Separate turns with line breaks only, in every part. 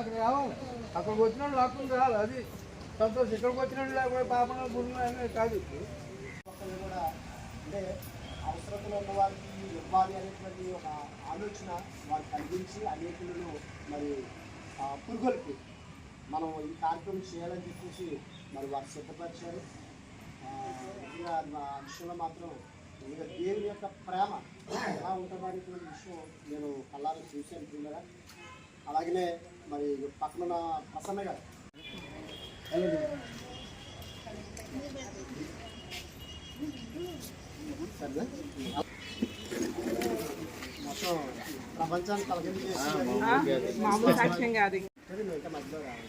అక్కడ అక్కడికి వచ్చినట్టు లాక్కుండా రాదు అది సంతోషం ఇక్కడికి వచ్చినట్టు లేకుండా పాపన గురువు కాదు
కూడా అంటే అవసరంలో ఉన్న వారికి ఇవ్వాలి అనేటువంటి ఒక ఆలోచన వారు కలిగించి అనేకులను మరి పురుగులకి మనం ఈ కార్యక్రమం చేయాలని చెప్పేసి మరి వారు సిద్ధపరిచారు. ఆ, విషయంలో మాత్రం ఇంకా దేవుని యొక్క ప్రేమ ఎలా ఉంటుందో అనేటువంటి విషయం నేను కళ్ళారా చూశాను పిల్లగా అలాగనే మరి పక్కన ప్రసన్న గారు? మొత్తం ప్రపంచాన్ని తలకింది చేసి
మామూలు సాక్ష్యం కాదు.
సరే, నువ్వు ఇంకా మధ్యలో రావాలి.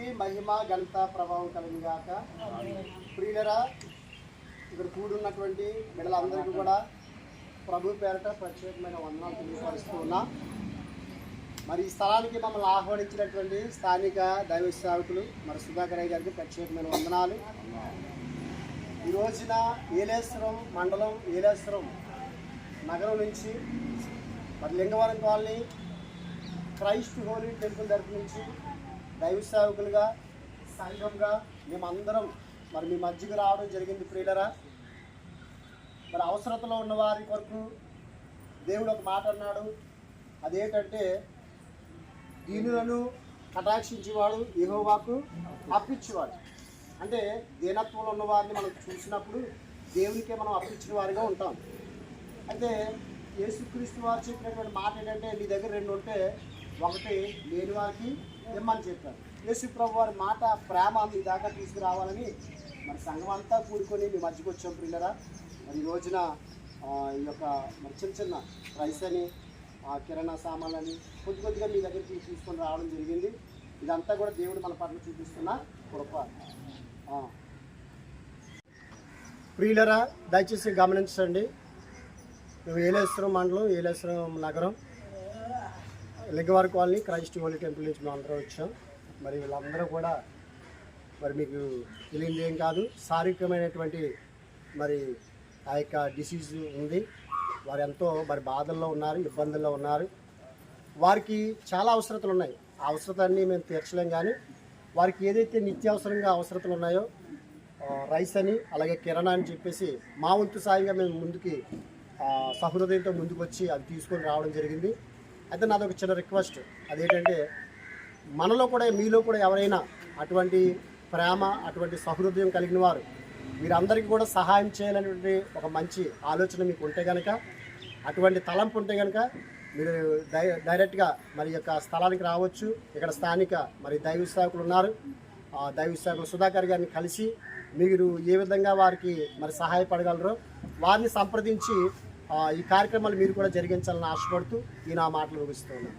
దేవునికి మహిమ ఘనత ప్రభావం కలిగిగాక. ప్రియులరా ఇక్కడ కూడున్నటువంటి బిడ్డలందరికీ కూడా ప్రభు పేరట ప్రత్యేకమైన వందనాలు తెలియపరుస్తూ ఉన్నా. మరి ఈ స్థలానికి మమ్మల్ని ఆహ్వానించినటువంటి స్థానిక దైవ సేవకులు మరి సుధాకర్ గారికి ప్రత్యేకమైన వందనాలు. ఈ రోజున ఏలేశ్వరం మండలం ఏలేశ్వరం నగరం నుంచి మరి Lingavaram colony Christ holy temple తరపు నుంచి దైవ సేవకులుగా సంఘంగా మేమందరం మరి మీ మధ్యకు రావడం జరిగింది ప్రియులరా. మరి అవసరతలో ఉన్న వారి కొరకు దేవుడు ఒక మాట అన్నాడు. అదేంటంటే దీనులను కటాక్షించేవాడు ఏహోవాకు అప్పించేవాడు అంటే దీనత్వంలో ఉన్న వారిని మనం చూసినప్పుడు దేవునికే మనం అప్పించిన వారిగా ఉంటాం. అయితే యేసుక్రీస్తు వారు చెప్పినటువంటి మాట ఏంటంటే నీ దగ్గర రెండు ఉంటే ఒకటి లేని వారికి ఇమ్మని చెప్పారు. యేసు ప్రభు వారి మాట ప్రేమ మీ దాకా తీసుకురావాలని మరి సంఘం అంతా కూడుకొని మీ మధ్యకి వచ్చాం పిల్లరా మరి ఈ రోజున ఈ యొక్క మరి చిన్న చిన్న రైస్ అని ఆ, కిరాణా సామాన్లని కొద్ది కొద్దిగా మీ దగ్గరికి తీసుకొని రావడం జరిగింది. ఇదంతా కూడా దేవుడు మన పట్ల చూపిస్తున్న కృప. ప్రియులరా దయచేసి గమనించండి. మేము ఏలేశ్వరం మండలం ఏలేశ్వరం నగరం. Lingavari colony Christ holy temple నుంచి మేము అందరం వచ్చాం. మరి వీళ్ళందరూ కూడా మరి మీకు తెలియదు ఏం కాదు. శారీరకమైనటువంటి మరి ఆ యొక్క డిసీజ్ ఉంది. వారు ఎంతో మరి బాధల్లో ఉన్నారు ఇబ్బందుల్లో ఉన్నారు. వారికి చాలా అవసరతలు ఉన్నాయి. ఆ అవసరతన్నీ మేము తీర్చలేం కానీ వారికి ఏదైతే నిత్యావసరంగా అవసరతలు ఉన్నాయో రైస్ అని అలాగే కిరణా అని చెప్పేసి మా వంతు సాయంగా మేము ముందుకి సహృదయంతో ముందుకు వచ్చి అది తీసుకొని రావడం జరిగింది. అయితే నాది ఒక చిన్న రిక్వెస్ట్ అదేంటంటే మనలో కూడా మీలో కూడా ఎవరైనా అటువంటి ప్రేమ అటువంటి సహృదయం కలిగిన వారు మీరందరికీ కూడా సహాయం చేయాలనేటువంటి ఒక మంచి ఆలోచన మీకు ఉంటే కనుక అటువంటి తలంపు ఉంటే కనుక మీరు డై డైరెక్ట్గా మరి యొక్క స్థలానికి రావచ్చు. ఇక్కడ స్థానిక మరి దైవ సేవకులు ఉన్నారు. ఆ దైవ సేవకులు సుధాకర్ గారిని కలిసి మీరు ఏ విధంగా వారికి మరి సహాయపడగలరో వారిని సంప్రదించి ఈ కార్యక్రమాలు మీరు కూడా జరిగించాలని ఆశపడుతూ ఈ నా మాటలు ముగిస్తున్నాను.